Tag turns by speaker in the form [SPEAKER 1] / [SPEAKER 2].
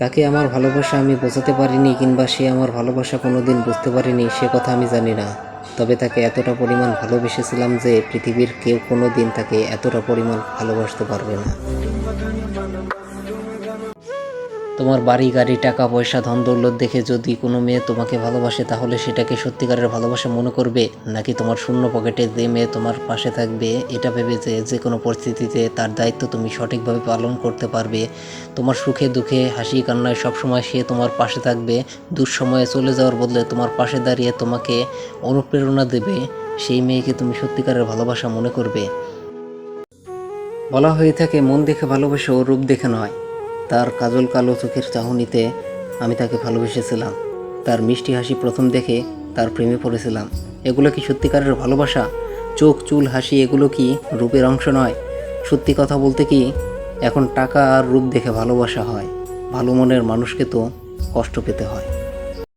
[SPEAKER 1] তাকে আমার ভালোবাসা আমি বোঝাতে পারিনি কিংবা সে আমার ভালোবাসা কোনোদিন বুঝতে পারিনি, সে কথা আমি জানি না। তবে তাকে এতটা পরিমাণ ভালোবেসেছিলাম যে পৃথিবীর কেউ কোনো দিন তাকে এতটা পরিমাণ ভালোবাসতে পারবে না। তোমার বাড়ি, গাড়ি, টাকা, পয়সা, ধন, দৌলত দেখে যদি কোনো মেয়ে তোমাকে ভালোবাসে, তাহলে সেটাকে সত্যিকারের ভালোবাসা মনে করবে? নাকি তোমার শূন্য পকেটে যে মেয়ে তোমার পাশে থাকবে, এটা ভেবে যে যে কোনো পরিস্থিতিতে তার দায়িত্ব তুমি সঠিকভাবে পালন করতে পারবে। তোমার সুখে দুঃখে, হাসি, কান্নায় সবসময় সে তোমার পাশে থাকবে। দুঃসময়ে চলে যাওয়ার বদলে তোমার পাশে দাঁড়িয়ে তোমাকে অনুপ্রেরণা দেবে। সেই মেয়েকে তুমি সত্যিকারের ভালোবাসা মনে করবে। বলা হয়ে থাকে, মন দেখে ভালোবাসা ও রূপ দেখে নয়। তার কাজল কালো চোখের চাহনিতে আমি তাকে ভালোবেসেছিলাম। তার মিষ্টি হাসি প্রথম দেখে তার প্রেমে পড়েছিলাম। এগুলো কি সত্যিকারের ভালোবাসা? চোখ, চুল, হাসি, এগুলো কি রূপের অংশ নয়? সত্যি কথা বলতে কি, এখন টাকা আর রূপ দেখে ভালোবাসা হয়। ভালো মনের মানুষকে তো কষ্ট পেতে হয়।